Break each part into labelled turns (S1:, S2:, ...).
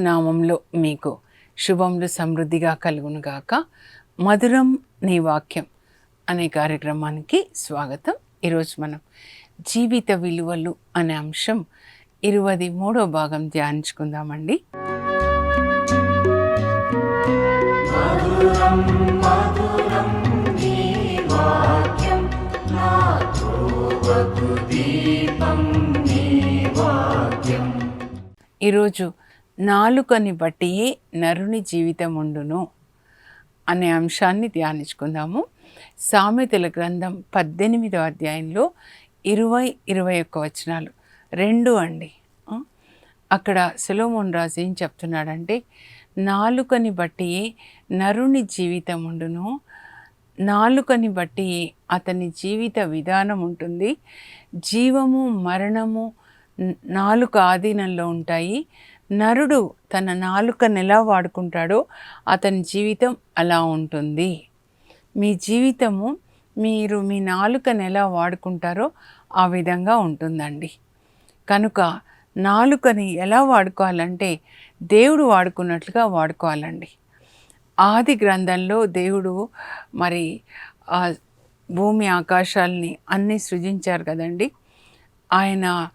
S1: ఏసునామంలో మీకు శుభములు సమృద్ధిగా కలుగునుగాక. మధురం నీ వాక్యం అనే కార్యక్రమానికి స్వాగతం. ఈరోజు మనం జీవిత విలువలు అనే అంశం ఇరవై మూడో భాగం ధ్యానించుకుందామండి. ఈరోజు నాలుకని బట్టి నరుని జీవితం ఉండును అనే అంశాన్ని ధ్యానించుకుందాము. సామెతల గ్రంథం పద్దెనిమిదో అధ్యాయంలో ఇరవై ఇరవై ఒక్క వచనాలు. రెండు అండి. అక్కడ సెలోమోన్ రాజు ఏం చెప్తున్నాడంటే నాలుకని బట్టి నరుని జీవితం ఉండును నాలుకని బట్టి అతని జీవిత విధానం ఉంటుంది జీవము మరణము నాలుక ఆధీనంలో ఉంటాయి. నరుడు తన నాలుకను ఎలా వాడుకుంటాడో అతని జీవితం అలా ఉంటుంది. మీ జీవితము మీరు మీ నాలుకను ఎలా వాడుకుంటారో ఆ విధంగా ఉంటుందండి. కనుక నాలుకని ఎలా వాడుకోవాలంటే దేవుడు వాడుకున్నట్లుగా వాడుకోవాలండి. ఆది గ్రంథంలో దేవుడు మరి ఆ భూమి ఆకాశాల్ని అన్నీ సృజించారు కదండి. ఆయన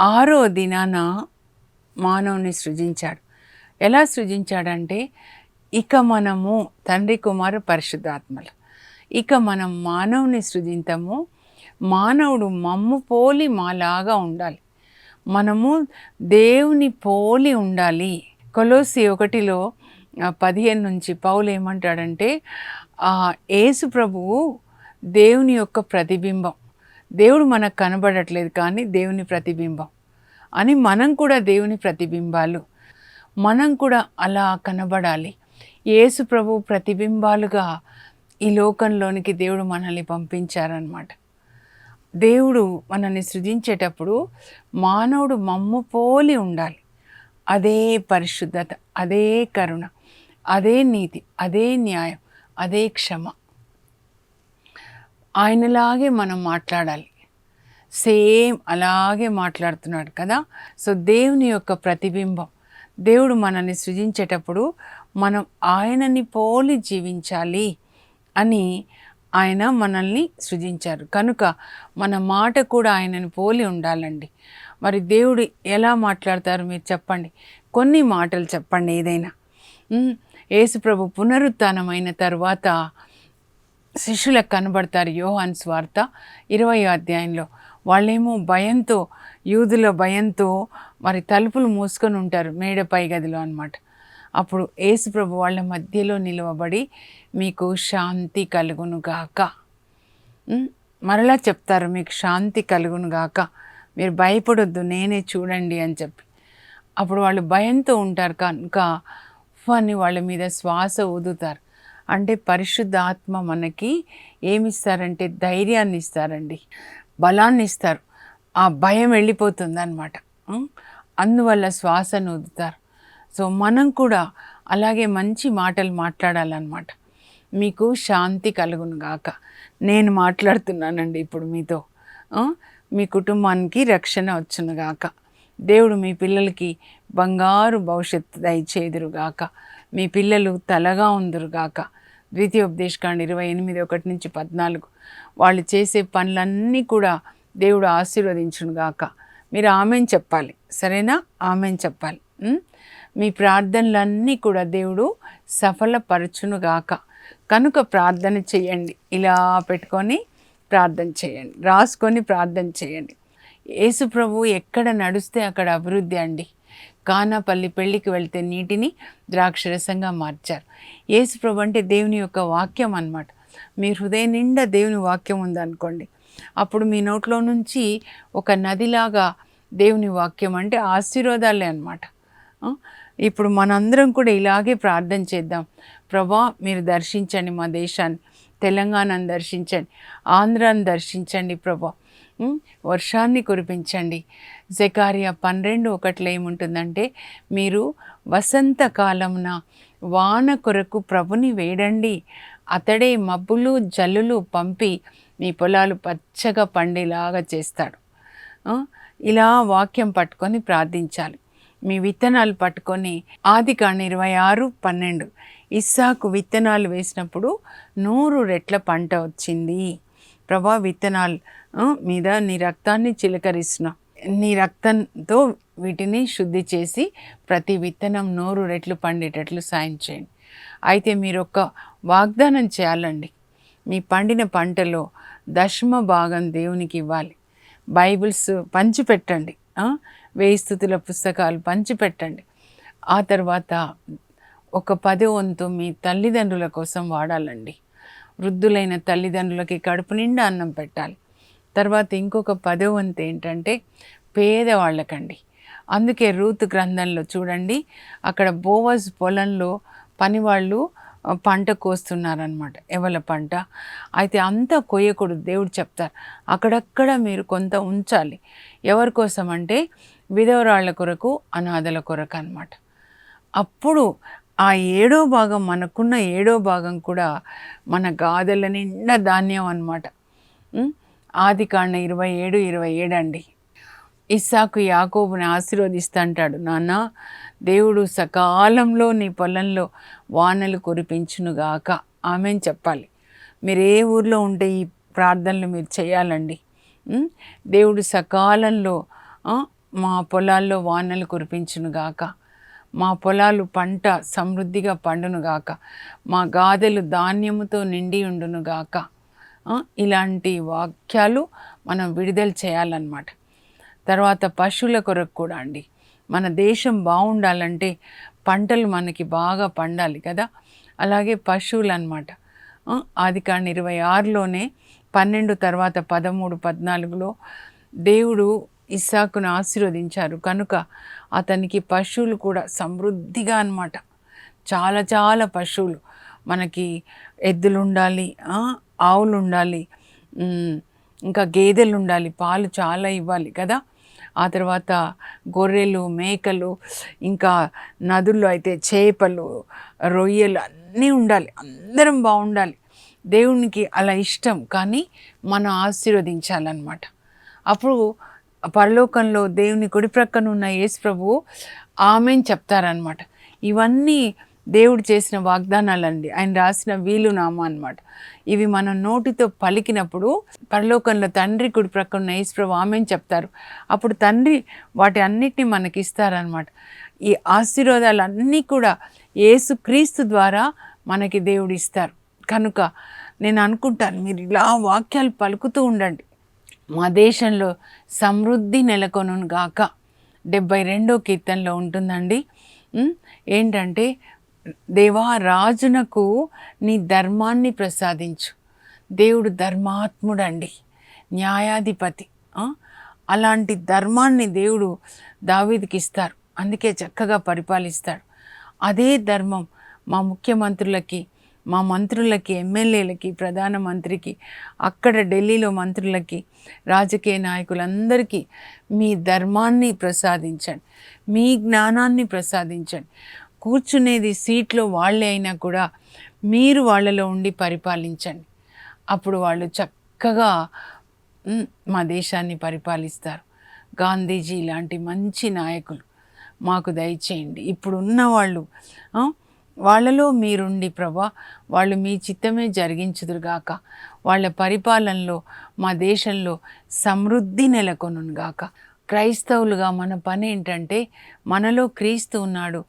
S1: ఆరో దినాన మానవుని సృజించాడు. ఎలా సృజించాడంటే ఇక మనము తండ్రి కుమారు పరిశుద్ధాత్మలు. ఇక మనం మానవుని సృజింతము మానవుడు మమ్ము పోలి మాలాగా ఉండాలి. మనము దేవుని పోలి ఉండాలి. కొలోసి ఒకటిలో పదిహేను నుంచి పౌలు ఏమంటాడంటే ఆ, యేసు ప్రభువు దేవుని యొక్క ప్రతిబింబం. దేవుడు మనకు కనబడట్లేదు కానీ దేవుని ప్రతిబింబం. అని మనం కూడా దేవుని ప్రతిబింబాలు. మనం కూడా అలా కనబడాలి. యేసు ప్రభు ప్రతిబింబాలుగా ఈ లోకంలోనికి దేవుడు మనల్ని పంపించారనమాట దేవుడు మనల్ని సృజించేటప్పుడు మానవుడు మమ్ము పోలి ఉండాలి. అదే పరిశుద్ధత అదే కరుణ అదే నీతి అదే న్యాయం అదే క్షమ. ఆయనలాగే మనం మాట్లాడాలి. సేమ్ అలాగే మాట్లాడుతున్నాడు కదా. సో దేవుని యొక్క ప్రతిబింబం. దేవుడు మనల్ని సృజించేటప్పుడు మనం ఆయనని పోలి జీవించాలి అని ఆయన మనల్ని సృజించారు. కనుక మన మాట కూడా ఆయనని పోలి ఉండాలండి. మరి దేవుడు ఎలా మాట్లాడతారు మీరు చెప్పండి. కొన్ని మాటలు చెప్పండి ఏదైనా. యేసుప్రభు పునరుత్నమైన తర్వాత శిష్యులకు కనబడతారు యోహాన్ స్వార్త ఇరవై అధ్యాయంలో. వాళ్ళేమో భయంతో యూదుల భయంతో మరి తలుపులు మూసుకొని ఉంటారు మేడపై గదిలో అన్నమాట. అప్పుడు యేసుప్రభు వాళ్ళ మధ్యలో నిలవబడి మీకు శాంతి కలుగును గాక. మరలా చెప్తారు మీకు శాంతి కలుగును గాక. మీరు భయపడొద్దు నేనే చూడండి అని చెప్పి. అప్పుడు వాళ్ళు భయంతో ఉంటారు కనుక అని వాళ్ళ మీద శ్వాస ఊదుతారు. అంటే పరిశుద్ధ ఆత్మ మనకి ఏమిస్తారంటే ధైర్యాన్ని ఇస్తారండి బలాన్ని ఇస్తారు. ఆ భయం వెళ్ళిపోతుంది అనమాట అందువల్ల శ్వాసను ఊదుతారు సో మనం కూడా అలాగే మంచి మాటలు మాట్లాడాలన్నమాట. మీకు శాంతి కలుగును గాక. నేను మాట్లాడుతున్నానండి ఇప్పుడు మీతో. మీ కుటుంబానికి రక్షణ వచ్చును గాక. దేవుడు మీ పిల్లలకి బంగారు భవిష్యత్తు దయచేదురుగాక మీ పిల్లలు తలగా ఉందురుగాక ద్వితీయోపదేశకాండ ఇరవై ఎనిమిది ఒకటి నుంచి పద్నాలుగు. వాళ్ళు చేసే పనులన్నీ కూడా దేవుడు ఆశీర్వదించును గాక. మీరు ఆమెను చెప్పాలి. సరేనా? ఆమెను చెప్పాలి. మీ ప్రార్థనలన్నీ కూడా దేవుడు సఫలపరచును గాక. కనుక ప్రార్థన చేయండి. ఇలా పెట్టుకొని ప్రార్థన చేయండి. రాసుకొని ప్రార్థన చేయండి. యేసు ప్రభు ఎక్కడ నడిస్తే అక్కడ అభివృద్ధి అండి. కానాపల్లి పెళ్ళికి వెళ్తే నీటిని ద్రాక్షరసంగా మార్చారు. యేసుప్రభు అంటే దేవుని యొక్క వాక్యం అన్నమాట. మీ హృదయం నిండా దేవుని వాక్యం ఉందనుకోండి. అప్పుడు మీ నోట్లో నుంచి ఒక నదిలాగా దేవుని వాక్యం అంటే ఆశీర్వాదాలే అనమాట ఇప్పుడు మనందరం కూడా ఇలాగే ప్రార్థన చేద్దాం. ప్రభా మీరు దర్శించండి మా దేశాన్ని. తెలంగాణను దర్శించండి. ఆంధ్రాను దర్శించండి ప్రభా. వర్షాన్ని కురిపించండి. జకారియా పన్నెండు ఒకటిలో ఏముంటుందంటే మీరు వసంతకాలమున వాన కొరకు ప్రభుని వేడండి. అతడే మబ్బులు జల్లులు పంపి మీ పొలాలు పచ్చగా పండేలాగా చేస్తాడు. ఇలా వాక్యం పట్టుకొని ప్రార్థించాలి. మీ విత్తనాలు పట్టుకొని ఆది కాండ ఇరవై ఆరు పన్నెండు. ఇస్సాకు విత్తనాలు వేసినప్పుడు నూరు రెట్ల పంట వచ్చింది. ప్రభా విత్తనాలు మీద నీ రక్తాన్ని చిలకరిస్తున్నా. నీ రక్తంతో వీటిని శుద్ధి చేసి ప్రతి విత్తనం నూరు రెట్లు పండేటట్లు సాయం చేయండి. అయితే మీరు ఒక వాగ్దానం చేయాలండి. మీ పండిన పంటలో దశమ భాగం దేవునికి ఇవ్వాలి. బైబిల్స్ పంచిపెట్టండి. వేయి స్థుతుల పుస్తకాలు పంచిపెట్టండి. ఆ తర్వాత ఒక పది వంతు మీ తల్లిదండ్రుల కోసం వాడాలండి. వృద్ధులైన తల్లిదండ్రులకి కడుపు నిండా అన్నం పెట్టాలి. తర్వాత ఇంకొక పదో వంతు ఏంటంటే పేదవాళ్ళకండి. అందుకే రూత్ గ్రంథంలో చూడండి అక్కడ బోవజ్ పొలంలో పనివాళ్ళు పంట కోస్తున్నారనమాట ఎవల పంట. అయితే అంతా కొయ్యకూడదు దేవుడు చెప్తారు. అక్కడక్కడ మీరు కొంత ఉంచాలి. ఎవరి కోసం అంటే విధవరాళ్ళ కొరకు అనాథల కొరకు అనమాట అప్పుడు ఆ ఏడో భాగం మనకున్న ఏడో భాగం కూడా మన గాథల నిండా ధాన్యం అనమాట ఆది కాండ ఇరవై ఏడు ఇరవై ఏడు అండి. ఇస్సాకు యాకోబుని ఆశీర్వదిస్తంటాడు నాన్న దేవుడు సకాలంలో నీ పొలంలో వానలు కురిపించునుగాక ఆమె చెప్పాలి. మీరు ఏ ఊర్లో ఉంటే ఈ ప్రార్థనలు మీరు చేయాలండి. దేవుడు సకాలంలో మా పొలాల్లో వానలు కురిపించునుగాక మా పొలాలు పంట సమృద్ధిగా పండునుగాక మా గాదెలు ధాన్యముతో నిండి ఉండునుగాక ఆ, ఇలాంటి వాక్యాలు మనం విడుదల చేయాలన్నమాట. తర్వాత పశువుల కొరకు కూడా అండి. మన దేశం బాగుండాలంటే పంటలు మనకి బాగా పండాలి కదా. అలాగే పశువులు అనమాట ఆది కాని ఇరవై ఆరులోనే పన్నెండు తర్వాత పదమూడు పద్నాలుగులో దేవుడు ఇస్సాకును ఆశీర్వదించారు. కనుక అతనికి పశువులు కూడా సమృద్ధిగా అనమాట చాలా చాలా పశువులు మనకి ఎద్దులు ఉండాలి ఆవులు ఉండాలి ఇంకా గేదెలు ఉండాలి పాలు చాలా ఇవ్వాలి కదా. ఆ తర్వాత గొర్రెలు మేకలు ఇంకా నదుల్లో అయితే చేపలు రొయ్యలు అన్నీ ఉండాలి. అందరం బాగుండాలి. దేవునికి అలా ఇష్టం కానీ మనం ఆశీర్వదించాలన్నమాట. అప్పుడు పరలోకంలో దేవుని కుడి ప్రక్కన ఉన్న యేసు ప్రభువు ఆమెను చెప్తారనమాట ఇవన్నీ దేవుడు చేసిన వాగ్దానాలండి. ఆయన రాసిన వీలునామా అన్నమాట. ఇవి మనం నోటితో పలికినప్పుడు పరలోకంలో తండ్రి కుడి ప్రక్కన ఉన్న యేసు చెప్తారు? అప్పుడు తండ్రి వాటి అన్నిటిని మనకి ఇస్తారనమాట ఈ ఆశీర్వాదాలన్నీ కూడా యేసు క్రీస్తు ద్వారా మనకి దేవుడు ఇస్తారు. కనుక నేను అనుకుంటాను మీరు ఇలా వాక్యాలు పలుకుతూ ఉండండి. మా దేశంలో సమృద్ధి నెలకొను గాక. డెబ్బై రెండో కీర్తనలో ఉంటుందండి. ఏంటంటే దేవా రాజునకు నీ ధర్మాన్ని ప్రసాదించు. దేవుడు ధర్మాత్ముడండి న్యాయాధిపతి అలాంటి ధర్మాన్ని దేవుడు దావీదికి ఇస్తారు అందుకే చక్కగా పరిపాలిస్తాడు. అదే ధర్మం మా ముఖ్యమంత్రులకి మా మంత్రులకి ఎమ్మెల్యేలకి ప్రధానమంత్రికి అక్కడ ఢిల్లీలో మంత్రులకి రాజకీయ నాయకులందరికీ మీ ధర్మాన్ని ప్రసాదించండి. మీ జ్ఞానాన్ని ప్రసాదించండి. కూర్చునేది సీట్లో వాళ్ళే అయినా కూడా మీరు వాళ్ళలో ఉండి పరిపాలించండి. అప్పుడు వాళ్ళు చక్కగా మా దేశాన్ని పరిపాలిస్తారు. గాంధీజీ లాంటి మంచి నాయకులు మాకు దయచేయండి. ఇప్పుడు ఉన్న వాళ్ళు వాళ్ళలో మీరుండి ప్రభా వాళ్ళు మీ చిత్తమే జరిగించుదురుగాక. వాళ్ళ పరిపాలనలో మా దేశంలో సమృద్ధి నెలకొనుగాక క్రైస్తవులుగా మన పని ఏంటంటే మనలో క్రీస్తు ఉన్నాడు.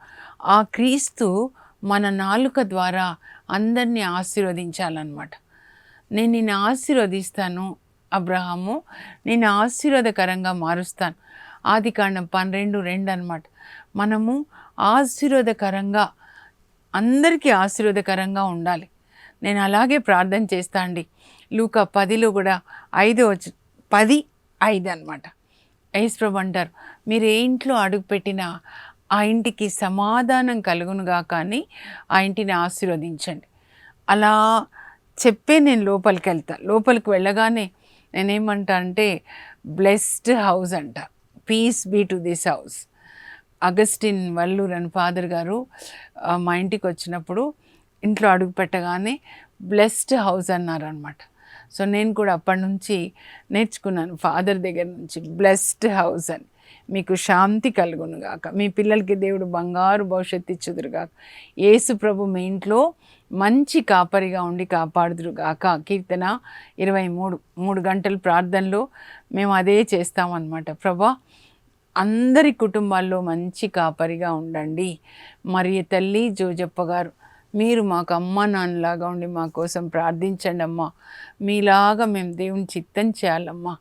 S1: ఆ క్రీస్తు మన నాలుక ద్వారా అందరినీ ఆశీర్వదించాలన్నమాట. నేను నిన్ను ఆశీర్వదిస్తాను అబ్రహాము నేను ఆశీర్వాదకరంగా మారుస్తాను. ఆది కాండం పన్నెండు రెండు అనమాట మనము ఆశీర్వాదకరంగా అందరికీ ఆశీర్వాదకరంగా ఉండాలి. నేను అలాగే ప్రార్థన చేస్తా అండి. లూక పదిలో కూడా ఐదు వచ్చి పది ఐదు అనమాట యేసుప్రభు అంటారు మీరు ఏ ఇంట్లో అడుగుపెట్టినా ఆ ఇంటికి సమాధానం కలుగునుగా కానీ ఆ ఇంటిని ఆశీర్వదించండి. అలా చెప్పే నేను లోపలికి వెళ్తా. లోపలికి వెళ్ళగానే నేనేమంటా అంటే బ్లెస్డ్ హౌస్ అంట. Peace be to this house. Augustine Vallur అని ఫాదర్ గారు మా ఇంటికి వచ్చినప్పుడు ఇంట్లో అడుగు పెట్టగానే బ్లెస్డ్ హౌస్ అన్నారు అనమాట సో నేను కూడా అప్పటి నుంచి నేర్చుకున్నాను ఫాదర్ దగ్గర నుంచి బ్లెస్డ్ హౌస్ అని. మీకు శాంతి కలుగును గాక. మీ పిల్లలకి దేవుడు బంగారు భవిష్యత్తు ఇచ్చుదురు గాక. యేసు ప్రభు మీ ఇంట్లో మంచి కాపరిగా ఉండి కాపాడుదురు గాక. కీర్తన ఇరవై మూడు మూడు గంటల ప్రార్థనలో మేము అదే చేస్తామన్నమాట. ప్రభా అందరి కుటుంబాల్లో మంచి కాపరిగా ఉండండి. మరి తల్లి జోజప్ప గారు మీరు మాకు అమ్మ నాన్నలాగా ఉండి మా కోసం ప్రార్థించండి అమ్మా మీలాగా మేము దేవుని చిత్తం చేయాలమ్మా.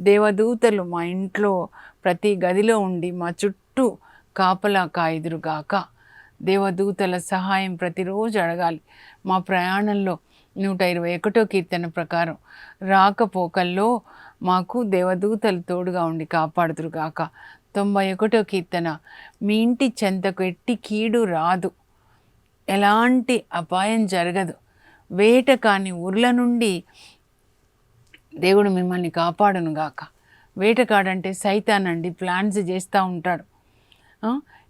S1: దేవదూతలు మా ఇంట్లో ప్రతి గదిలో ఉండి మా చుట్టూ కాపలా కాయుదురుగాక దేవదూతల సహాయం ప్రతిరోజు అడగాలి. మా ప్రయాణంలో నూట ఇరవై ఒకటో కీర్తన ప్రకారం రాకపోకల్లో మాకు దేవదూతలు తోడుగా ఉండి కాపాడుదురుగాక తొంభై ఒకటో కీర్తన మీ ఇంటి చెంతకు ఎట్టి కీడు రాదు. ఎలాంటి అపాయం జరగదు. వేట కాని ఉర్ల నుండి దేవుడు మిమ్మల్ని కాపాడును గాక. వేటకాడంటే సైతానండి ప్లాన్స్ చేస్తూ ఉంటాడు.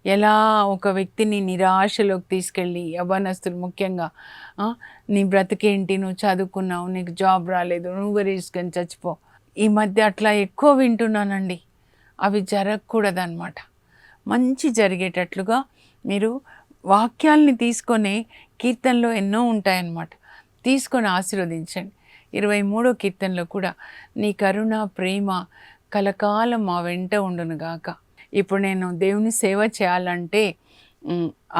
S1: ఎలా ఒక వ్యక్తిని నిరాశలోకి తీసుకెళ్ళి యవనస్తులు ముఖ్యంగా నీ బ్రతికేంటి? నువ్వు చదువుకున్నావు నీకు జాబ్ రాలేదు నువ్వు రీసుకొని చచ్చిపో. ఈ మధ్య అట్లా ఎక్కువ వింటున్నానండి. అవి జరగకూడదన్నమాట. మంచి జరిగేటట్లుగా మీరు వాక్యాల్ని తీసుకొని కీర్తనలో ఎన్నో ఉంటాయన్నమాట. తీసుకొని ఆశీర్వదించండి. ఇరవై మూడో కీర్తనలో కూడా నీ కరుణ ప్రేమ కలకాలం మా వెంట ఉండునుగాక ఇప్పుడు నేను దేవుని సేవ చేయాలంటే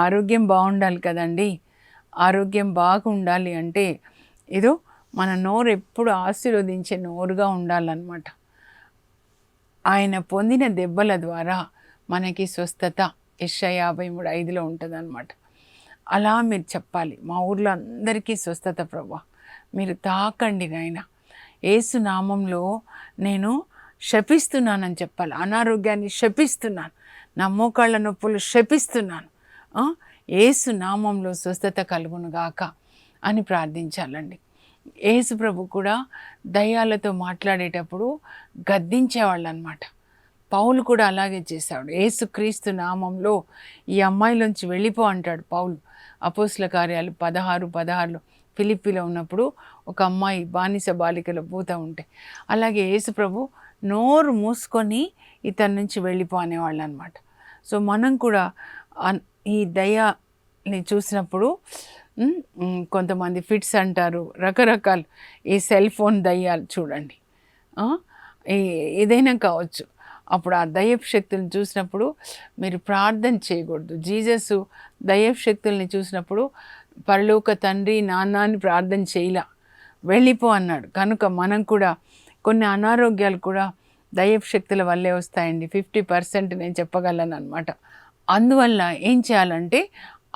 S1: ఆరోగ్యం బాగుండాలి కదండి. ఆరోగ్యం బాగుండాలి అంటే ఏదో మన నోరు ఎప్పుడు ఆశీర్వదించే నోరుగా ఉండాలన్నమాట. ఆయన పొందిన దెబ్బల ద్వారా మనకి స్వస్థత యెష యాభై మూడు ఐదులో ఉంటుంది అనమాట అలా మీరు చెప్పాలి. మా ఊర్లో అందరికీ స్వస్థత ప్రభా. మీరు తాకండి నాయన. ఏసు నామంలో నేను శపిస్తున్నానని చెప్పాలి. అనారోగ్యాన్ని శపిస్తున్నాను. నా మోకాళ్ళ నొప్పులు శపిస్తున్నాను. ఏసు నామంలో స్వస్థత కలుగును గాక అని ప్రార్థించాలండి. యేసు ప్రభు కూడా దయ్యాలతో మాట్లాడేటప్పుడు గద్దించేవాళ్ళు అనమాట పౌలు కూడా అలాగే చేశాడు. ఏసుక్రీస్తు నామంలో ఈ అమ్మాయిలోంచి వెళ్ళిపో అంటాడు పౌలు. అపోస్ల కార్యాలు పదహారు పదహారులో ఫిలిపిలో ఉన్నప్పుడు ఒక అమ్మాయి బానిస బాలికలో పోతూ ఉంటే. అలాగే యేసుప్రభు నోరు మూసుకొని ఇతని నుంచి వెళ్ళిపో అనేవాళ్ళు అనమాట సో మనం కూడా ఈ దయని చూసినప్పుడు కొంతమంది ఫిట్స్ అంటారు రకరకాలు ఈ సెల్ ఫోన్ దయ్యాలు చూడండి. ఏదైనా కావచ్చు. అప్పుడు ఆ దయ్యపు శక్తులను చూసినప్పుడు మీరు ప్రార్థన చేయకూడదు. జీసస్ దయ్యపు శక్తుల్ని చూసినప్పుడు పరలోక తండ్రి నాన్న అని ప్రార్థన చేయలా వెళ్ళిపో అన్నాడు. కనుక మనం కూడా కొన్ని అనారోగ్యాలు కూడా దయ్యపు శక్తుల వల్లే వస్తాయండి. ఫిఫ్టీ పర్సెంట్ నేను చెప్పగలను అనమాట అందువల్ల ఏం చేయాలంటే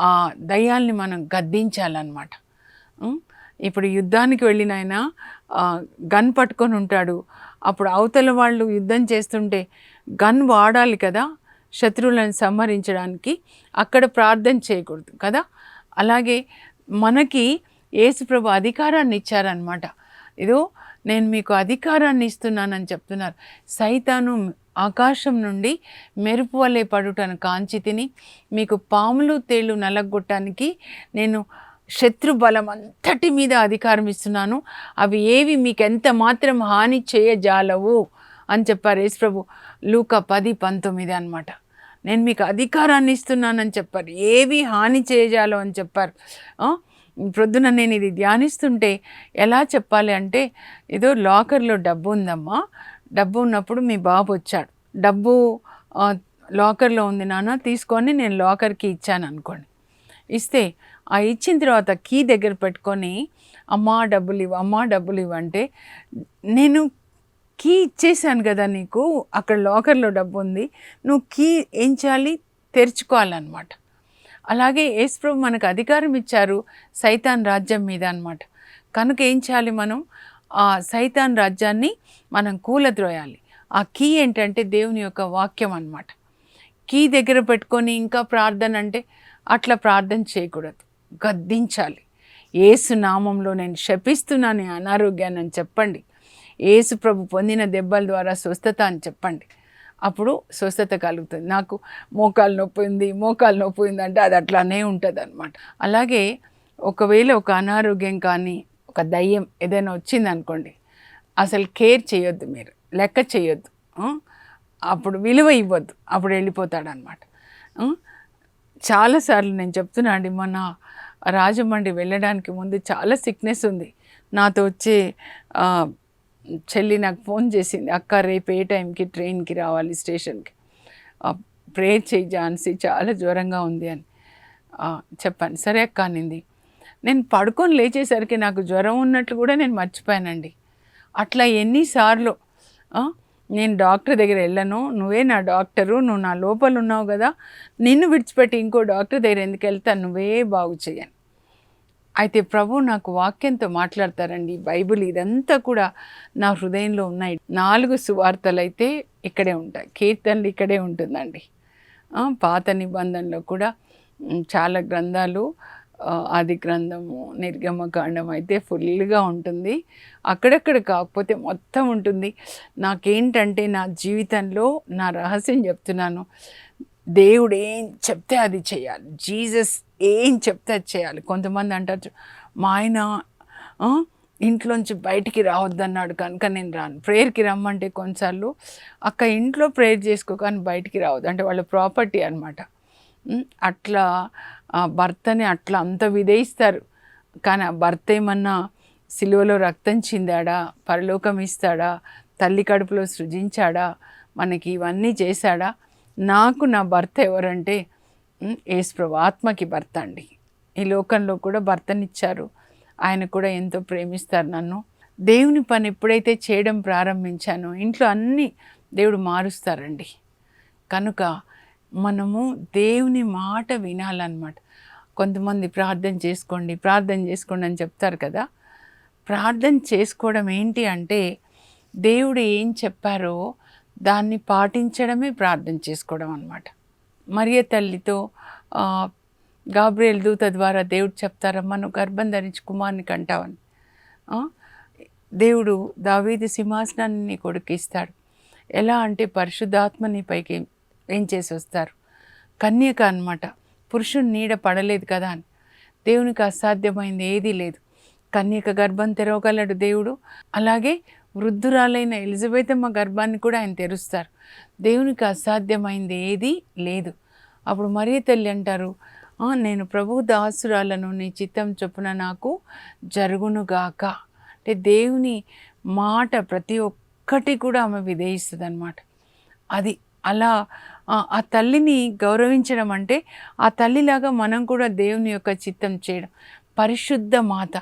S1: ఆ దయ్యాల్ని మనం గద్దించాలన్నమాట. ఇప్పుడు యుద్ధానికి వెళ్ళినైనా గన్ పట్టుకొని ఉంటాడు. అప్పుడు అవతల వాళ్ళు యుద్ధం చేస్తుంటే గన్ వాడాలి కదా శత్రువులను సంహరించడానికి అక్కడ ప్రార్థన చేయకూడదు కదా? అలాగే మనకి యేసుప్రభు అధికారాన్ని ఇచ్చారనమాట ఇదో నేను మీకు అధికారాన్ని ఇస్తున్నానని చెప్తున్నారు. సైతాను ఆకాశం నుండి మెరుపు వలె పడుటను కాంచి తిని మీకు పాములు తేళ్ళు నలగొట్టడానికి నేను శత్రు బలం అంతటి మీద అధికారం ఇస్తున్నాను. అవి ఏవి మీకు ఎంత మాత్రం హాని చేయజాలవు అని చెప్పారు యేసుప్రభు లూక పది పంతొమ్మిది అనమాట నేను మీకు అధికారాన్ని ఇస్తున్నానని చెప్పారు. ఏవి హాని చేయజాలో అని చెప్పారు. ప్రొద్దున నేను ఇది ధ్యానిస్తుంటే ఎలా చెప్పాలి అంటే ఏదో లాకర్లో డబ్బు ఉందమ్మా. డబ్బు ఉన్నప్పుడు మీ బాబు వచ్చాడు. డబ్బు లాకర్లో ఉంది నాన్న తీసుకొని నేను లాకర్కి ఇచ్చాను అనుకోండి. ఇస్తే ఆ ఇచ్చిన తర్వాత కీ దగ్గర పెట్టుకొని అమ్మా డబ్బులు ఇవ్వు అమ్మా డబ్బులు ఇవ్వు అంటే నేను కీ ఇచ్చేసాను కదా నీకు అక్కడ లాకర్లో డబ్బు ఉంది నువ్వు కీ ఏం చేయాలి తెరుచుకోవాలన్నమాట. అలాగే యేసుప్రభు మనకు అధికారం ఇచ్చారు సైతాన్ రాజ్యం మీద అనమాట కనుక ఏం చేయాలి మనం? ఆ సైతాన్ రాజ్యాన్ని మనం కూలద్రోయాలి. ఆ కీ ఏంటంటే దేవుని యొక్క వాక్యం అనమాట కీ దగ్గర పెట్టుకొని ఇంకా ప్రార్థన అంటే అట్లా ప్రార్థన చేయకూడదు. గద్దించాలి. ఏసు నామంలో నేను శపిస్తున్నాను అనారోగ్యాన్ని అని చెప్పండి. ఏసు ప్రభు పొందిన దెబ్బల ద్వారా స్వస్థత అని చెప్పండి. అప్పుడు స్వస్థత కలుగుతుంది. నాకు మోకాలు నొప్పి ఉంది మోకాలు నొప్పి ఉంది అంటే అది అట్లానే ఉంటుంది అనమాట అలాగే ఒకవేళ ఒక అనారోగ్యం కానీ ఒక దయ్యం ఏదైనా వచ్చింది అనుకోండి అసలు కేర్ చేయొద్దు మీరు లెక్క చేయొద్దు. అప్పుడు విలువ ఇవ్వద్దు. అప్పుడు వెళ్ళిపోతాడనమాట చాలాసార్లు నేను చెప్తున్నా అండి మొన్న రాజమండ్రి వెళ్ళడానికి ముందు చాలా సిక్నెస్ ఉంది. నాతో వచ్చే చెల్లి నాకు ఫోన్ చేసింది అక్క రేపు ఏ టైంకి ట్రైన్కి రావాలి స్టేషన్కి? ప్రేయర్ చేయి ఝాన్సీ చాలా జ్వరంగా ఉంది అని చెప్పాను. సరే అక్క అనింది. నేను పడుకొని లేచేసరికి నాకు జ్వరం ఉన్నట్లు కూడా నేను మర్చిపోయానండి. అట్లా ఎన్నిసార్లు నేను డాక్టర్ దగ్గర వెళ్ళను. నువ్వే నా డాక్టరు నువ్వు నా లోపల ఉన్నావు కదా. నిన్ను విడిచిపెట్టి ఇంకో డాక్టర్ దగ్గర ఎందుకు వెళ్తాను నువ్వే బాగు చేయను. అయితే ప్రభు నాకు వాక్యంతో మాట్లాడతారండి. బైబిల్ ఇదంతా కూడా నా హృదయంలో ఉన్నాయి. నాలుగు సువార్తలు అయితే ఇక్కడే ఉంటాయి. కీర్తనలు ఇక్కడే ఉంటుందండి. పాత నిబంధనలో కూడా చాలా గ్రంథాలు ఆది గ్రంథము నిర్గమకాండం అయితే ఫుల్గా ఉంటుంది. అక్కడక్కడ కాకపోతే మొత్తం ఉంటుంది. నాకేంటంటే నా జీవితంలో నా రహస్యం చెప్తున్నాను. దేవుడు ఏం చెప్తే అది చేయాలి. జీసస్ ఏం చెప్తే అది చేయాలి. కొంతమంది అంటారు మా ఆయన ఇంట్లోంచి బయటికి రావద్దన్నాడు కనుక నేను రాను. ప్రేయర్కి రమ్మంటే కొన్నిసార్లు అక్క ఇంట్లో ప్రేయర్ చేసుకో కానీ బయటికి రావద్దు. అంటే వాళ్ళ ప్రాపర్టీ అనమాట అట్లా ఆ భర్తని అట్లా అంత విధేయిస్తారు. కానీ ఆ భర్త ఏమన్నా సిలువలో రక్తం చిందాడా? పరలోకం ఇస్తాడా? తల్లి కడుపులో సృజించాడా? మనకి ఇవన్నీ చేశాడా? నాకు నా భర్త ఎవరంటే ఏసుప్రభు ఆత్మకి భర్త అండి. ఈ లోకంలో కూడా భర్తనిచ్చారు. ఆయన కూడా ఎంతో ప్రేమిస్తారు నన్ను. దేవుని పని ఎప్పుడైతే చేయడం ప్రారంభించానో ఇంట్లో అన్నీ దేవుడు మారుస్తారండి. కనుక మనము దేవుని మాట వినాలన్నమాట. కొంతమంది ప్రార్థన చేసుకోండి ప్రార్థన చేసుకోండి అని చెప్తారు కదా. ప్రార్థన చేసుకోవడం ఏంటి అంటే దేవుడు ఏం చెప్పారో దాన్ని పాటించడమే ప్రార్థన చేసుకోవడం అనమాట మరియ తల్లితో గాబ్రియల్ దూత ద్వారా దేవుడు చెప్తారమ్మా నువ్వు గర్భం ధరించి కుమార్ని కంటావని దేవుడు దావీది సింహాసనాన్ని నీ కొడుకు ఇస్తాడు. ఎలా అంటే పరిశుద్ధాత్మ నీ పైకి చేసి వస్తారు కన్యక అన్నమాట. పురుషుని నీడ పడలేదు కదా అని. దేవునికి అసాధ్యమైంది ఏదీ లేదు. కన్యక గర్భం తెరవగలడు దేవుడు. అలాగే వృద్ధురాలైన ఎలిజబెతమ్మ గర్భాన్ని కూడా ఆయన తెరుస్తారు. దేవునికి అసాధ్యమైంది ఏదీ లేదు. అప్పుడు మరీ తల్లి అంటారు నేను ప్రభు దాసురాలను నీ చిత్తం చొప్పున నాకు జరుగునుగాక. అంటే దేవుని మాట ప్రతి ఒక్కటి కూడా ఆమె విధేయిస్తుంది అనమాట అది అలా ఆ తల్లిని గౌరవించడం అంటే ఆ తల్లిలాగా మనం కూడా దేవుని యొక్క చిత్తం చేయడం. పరిశుద్ధ మాత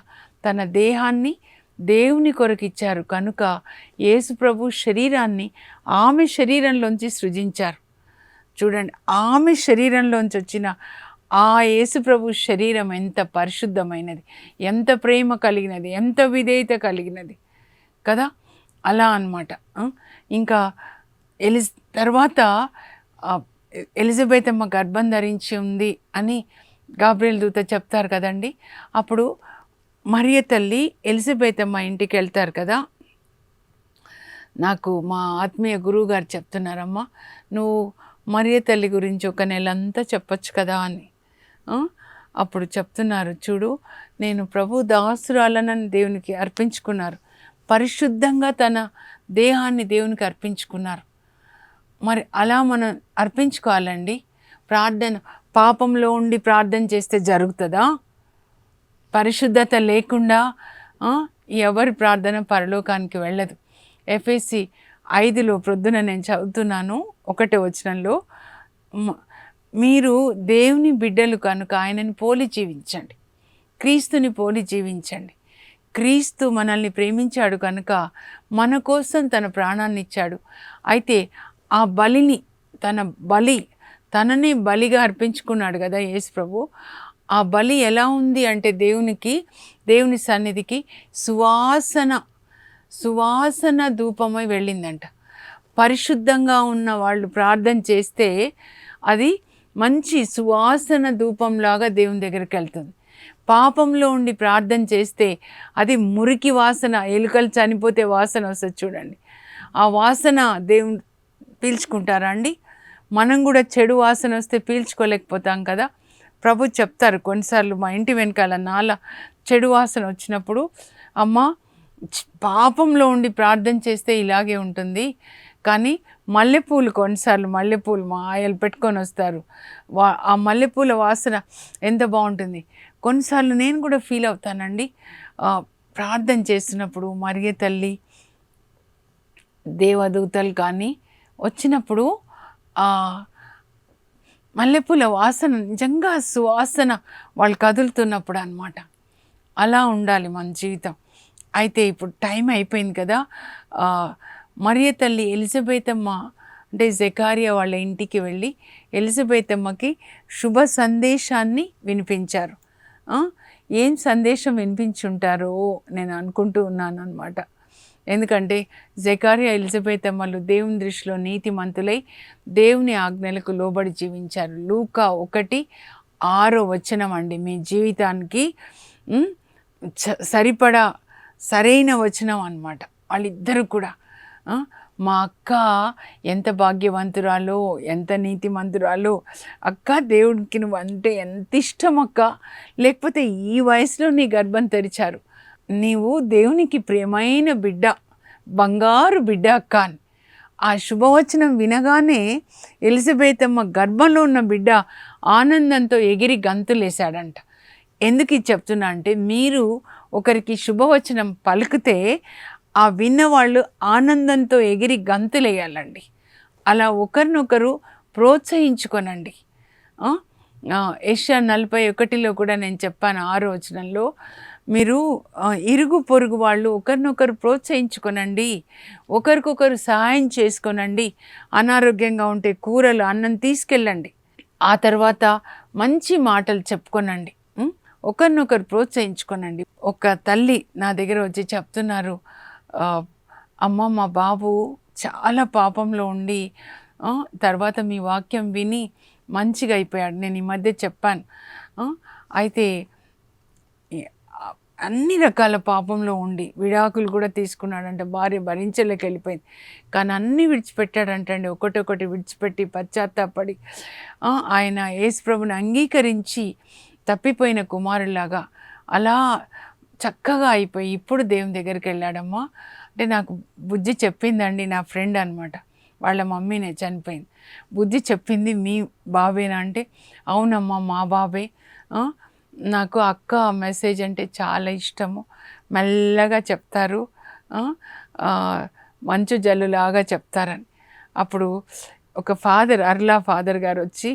S1: తన దేహాన్ని దేవుని కొరకు ఇచ్చారు. కనుక యేసు ప్రభు శరీరాన్ని ఆమె శరీరంలోంచి సృజించారు. చూడండి ఆమె శరీరంలోంచి వచ్చిన ఆ యేసుప్రభు శరీరం ఎంత పరిశుద్ధమైనది ఎంత ప్రేమ కలిగినది ఎంత విధేయత కలిగినది కదా? అలా అన్నమాట. ఇంకా ఎలి తర్వాత ఎలిజబెత్ అమ్మ గర్భం ధరించి ఉంది అని గాబ్రియల్ దూత చెప్తారు కదండి. అప్పుడు మరియ తల్లి ఎలిజబెత్ అమ్మ ఇంటికి వెళ్తారు కదా. నాకు మా ఆత్మీయ గురువు గారు చెప్తున్నారమ్మా నువ్వు మరియ తల్లి గురించి ఒక నెలంతా చెప్పొచ్చు కదా అని. అప్పుడు చెప్తున్నారు చూడు నేను ప్రభు దాసురాలనని దేవునికి అర్పించుకున్నారు. పరిశుద్ధంగా తన దేహాన్ని దేవునికి అర్పించుకున్నారు. మరి అలా మనం అర్పించుకోవాలండి. ప్రార్థన పాపంలో ఉండి ప్రార్థన చేస్తే జరుగుతుందా? పరిశుద్ధత లేకుండా ఎవరి ప్రార్థన పరలోకానికి వెళ్ళదు. ఎఫ్ఎస్సి ఐదులో ప్రొద్దున నేను చదువుతున్నాను ఒకటే వచనంలో మీరు దేవుని బిడ్డలు కనుక ఆయనని పోలి జీవించండి. క్రీస్తుని పోలి జీవించండి. క్రీస్తు మనల్ని ప్రేమించాడు కనుక మన కోసం తన ప్రాణాన్ని ఇచ్చాడు. అయితే ఆ బలిని తన బలి తనని బలిగా అర్పించుకున్నాడు కదా యేసు ప్రభు. ఆ బలి ఎలా ఉంది అంటే దేవునికి దేవుని సన్నిధికి సువాసన సువాసన ధూపమై వెళ్ళిందంట. పరిశుద్ధంగా ఉన్న వాళ్ళు ప్రార్థన చేస్తే అది మంచి సువాసన ధూపంలాగా దేవుని దగ్గరికి వెళ్తుంది. పాపంలో ఉండి ప్రార్థన చేస్తే అది మురికి వాసన ఎలుకలు చనిపోతే వాసన వస్తుంది చూడండి. ఆ వాసన దేవుని పీల్చుకుంటారా అండి మనం కూడా చెడు వాసన వస్తే పీల్చుకోలేకపోతాం కదా. ప్రభు చెప్తారు కొన్నిసార్లు మా ఇంటి వెనకాల నాల చెడు వాసన వచ్చినప్పుడు అమ్మ పాపంలో ఉండి ప్రార్థన చేస్తే ఇలాగే ఉంటుంది. కానీ మల్లెపూలు కొన్నిసార్లు మల్లెపూలు మా ఆయలు పెట్టుకొని వస్తారు. వా ఆ మల్లెపూల వాసన ఎంత బాగుంటుంది. కొన్నిసార్లు నేను కూడా ఫీల్ అవుతానండి. ప్రార్థన చేస్తున్నప్పుడు మరియ తల్లి దేవదూతలు కానీ వచ్చినప్పుడు ఆ మల్లెపూల వాసన నిజంగా సువాసన వాళ్ళు కదులుతున్నప్పుడు అనమాట అలా ఉండాలి మన జీవితం. అయితే ఇప్పుడు టైం అయిపోయింది కదా. మరియ తల్లి ఎలిజబెత్ అమ్మ అంటే జకారియా వాళ్ళ ఇంటికి వెళ్ళి ఎలిజబెత్ అమ్మకి శుభ సందేశాన్ని వినిపించారు. ఏం సందేశం వినిపించుంటారో నేను అనుకుంటూ ఉన్నాను అనమాట ఎందుకంటే జకారియా ఎలిజబెత్ అమ్మలు దేవుని దృష్టిలో నీతిమంతులై దేవుని ఆజ్ఞలకు లోబడి జీవించారు. లూకా ఒకటి ఆరో వచనం అండి. మీ జీవితానికి చ- సరిపడా సరైన వచనం అన్నమాట. వాళ్ళిద్దరు కూడా మా అక్క ఎంత భాగ్యవంతురాలో ఎంత నీతిమంతురాలో అక్క దేవుడికి నువ్వు అంటే ఎంత ఇష్టం అక్క? లేకపోతే ఈ వయసులో నీ గర్భం తెరిచారు. నీవు దేవునికి ప్రియమైన బిడ్డ బంగారు బిడ్డ అక్క అని ఆ శుభవచనం వినగానే ఎలిజబెత్ అమ్మ గర్భంలో ఉన్న బిడ్డ ఆనందంతో ఎగిరి గంతులేశాడంట. ఎందుకు ఇది చెప్తున్నా అంటే మీరు ఒకరికి శుభవచనం పలికితే ఆ విన్నవాళ్ళు ఆనందంతో ఎగిరి గంతులేయాలండి. అలా ఒకరినొకరు ప్రోత్సహించుకొనండి. ఏషియా నలభై ఒకటిలో కూడా నేను చెప్పాను ఆ వచనంలో మీరు ఇరుగు పొరుగు వాళ్ళు ఒకరినొకరు ప్రోత్సహించుకొనండి ఒకరికొకరు సహాయం చేసుకోనండి అనారోగ్యంగా ఉంటే కూరలు అన్నం తీసుకెళ్ళండి. ఆ తర్వాత మంచి మాటలు చెప్పుకొనండి. ఒకరినొకరు ప్రోత్సహించుకోనండి. ఒక తల్లి నా దగ్గర వచ్చి చెప్తున్నారు అమ్మ మా బాబు చాలా పాపంలో ఉండి తర్వాత మీ వాక్యం విని మంచిగా అయిపోయాడు. నేను ఈ మధ్య చెప్పాను. అయితే అన్ని రకాల పాపంలో ఉండి విడాకులు కూడా తీసుకున్నాడంటే భార్య భరించలేక వెళ్ళిపోయింది. కానీ అన్నీ విడిచిపెట్టాడంటండి. ఒకటొకటి విడిచిపెట్టి పశ్చాత్తాపడి ఆయన యేసుప్రభుని అంగీకరించి తప్పిపోయిన కుమారులాగా అలా చక్కగా అయిపోయి ఇప్పుడు దేవుని దగ్గరికి వెళ్ళాడమ్మా. అంటే నాకు బుద్ధి చెప్పిందండి నా ఫ్రెండ్ అనమాట వాళ్ళ మమ్మీనే చనిపోయింది. బుద్ధి చెప్పింది మీ బాబేనా అంటే అవునమ్మా మా బాబే నాకు అక్క మెసేజ్ అంటే చాలా ఇష్టము. మెల్లగా చెప్తారు. మంచు జల్లులాగా చెప్తారని. అప్పుడు ఒక ఫాదర్ అర్లా ఫాదర్ గారు వచ్చి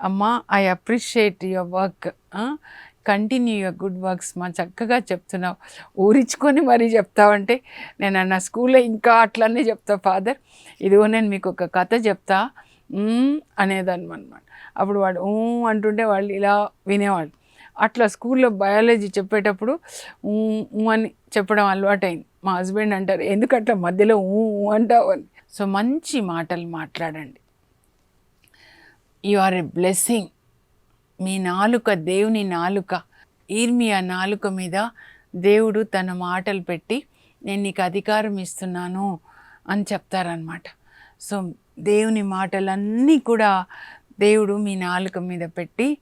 S1: అమ్మ I appreciate your work. Continue your good works. మా చక్కగా చెప్తున్నావు. ఊరించుకొని మరీ చెప్తావంటే నేను నా స్కూల్లో ఇంకా అట్లనే చెప్తా ఫాదర్. ఇదిగో నేను మీకు ఒక కథ చెప్తా. అనేదాన్ని అనమాట అప్పుడు వాడు ఊ అంటుంటే వాళ్ళు ఇలా వినేవాళ్ళు. అట్లా స్కూల్లో బయాలజీ చెప్పేటప్పుడు ఊ ఊ అని చెప్పడం అలవాటైంది. మా హస్బెండ్ అంటారు ఎందుకట్లా మధ్యలో ఊ అంటావు? అని. సో మంచి మాటలు మాట్లాడండి. యు ఆర్ ఎ బ్లెస్సింగ్ మీ నాలుక దేవుని నాలుక. ఈర్మియా నాలుక మీద దేవుడు తన మాటలు పెట్టి నేను నీకు అధికారం ఇస్తున్నాను అని చెప్తారనమాట సో దేవుని మాటలన్నీ కూడా దేవుడు మీ నాలుక మీద పెట్టి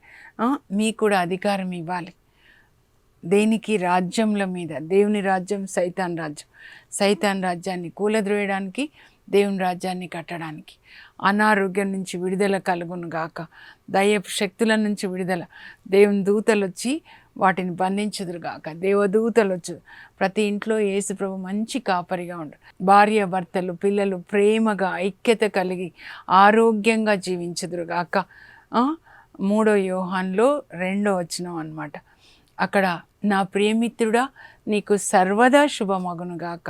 S1: మీకు కూడా అధికారం ఇవ్వాలి. దేనికి? రాజ్యంల మీద. దేవుని రాజ్యం సైతాన్ రాజ్యం. సైతాన్ రాజ్యాన్ని కూలద్రోయడానికి దేవుని రాజ్యాన్ని కట్టడానికి. అనారోగ్యం నుంచి విడుదల కలుగును గాక. దయ శక్తుల నుంచి విడుదల. దేవుని దూతలు వచ్చి వాటిని బంధించుదురుగాక దేవదూతలు వచ్చు ప్రతి ఇంట్లో యేసుప్రభు మంచి కాపరిగా ఉండు. భార్య భర్తలు పిల్లలు ప్రేమగా ఐక్యత కలిగి ఆరోగ్యంగా జీవించుదురు గాక. మూడో యోహాన్లో రెండో వచనం అన్నమాట. అక్కడ నా ప్రియమిత్రుడా నీకు సర్వదా శుభమగునుగాక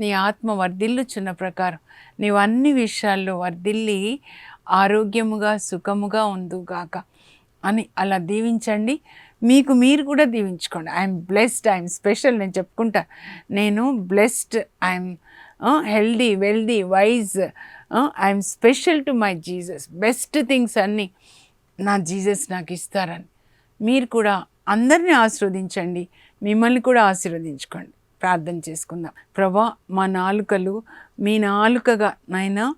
S1: నీ ఆత్మ వర్ధిల్లుచున్న ప్రకారం నీవు అన్ని విషయాల్లో వర్ధిల్లి ఆరోగ్యముగా సుఖముగా ఉందుగాక అని అలా దీవించండి. మీకు మీరు కూడా దీవించుకోండి. ఐఎమ్ బ్లెస్డ్ ఐఎమ్ స్పెషల్ నేను చెప్పుకుంటా. నేను blessed I'm healthy wealthy wise I'm special to my Jesus. Best things అన్నీ నా జీసస్ నాకు ఇస్తారని. మీరు కూడా అందరినీ ఆశీర్వదించండి. మిమ్మల్ని కూడా ఆశీర్వదించుకోండి. ప్రార్థన చేసుకుందాం. ప్రభా మా నాలుకలు మీ నాలుకగా నైనా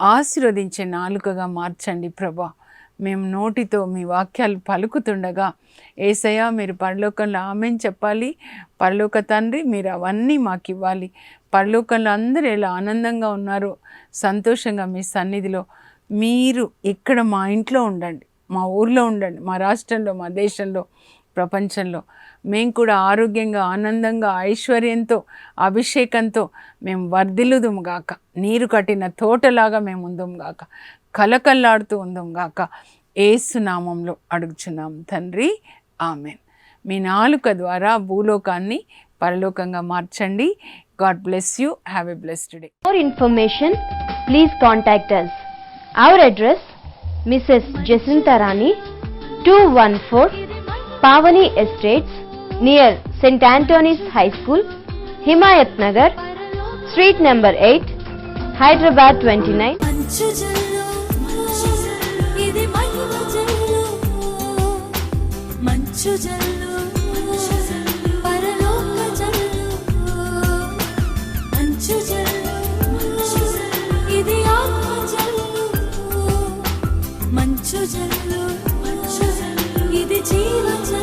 S1: ఆశీర్వదించే నాలుకగా మార్చండి ప్రభా. మేము నోటితో మీ వాక్యాలు పలుకుతుండగా ఏసయ్య మీరు పరలోకంలో ఆమెను చెప్పాలి. పరలోక తండ్రి మీరు అవన్నీ మాకు ఇవ్వాలి. పరలోకంలో అందరూ ఎలా ఆనందంగా ఉన్నారో సంతోషంగా మీ సన్నిధిలో మీరు ఇక్కడ మా ఇంట్లో ఉండండి. మా ఊర్లో ఉండండి మా రాష్ట్రంలో మా దేశంలో ప్రపంచంలో. మేము కూడా ఆరోగ్యంగా ఆనందంగా ఐశ్వర్యంతో అభిషేకంతో మేము వర్ధిల్లుదుము గాక. నీరు కట్టిన తోటలాగా మేము ఉందం గాక. కలకల్లాడుతూ ఉందాం గాక. ఏసు నామంలో అడుగుచున్నాం తండ్రి. ఆమెన్. మీ నాలుక ద్వారా భూలోకాన్ని పరలోకంగా మార్చండి. God bless you. Have a blessed day.
S2: For information please contact us. Address Mrs Jacintharani two one four Pavani estates near Saint Antony's high school Himayat Nagar street number eight Hyderabad twenty
S3: nine జల్లు ఇది జీవజ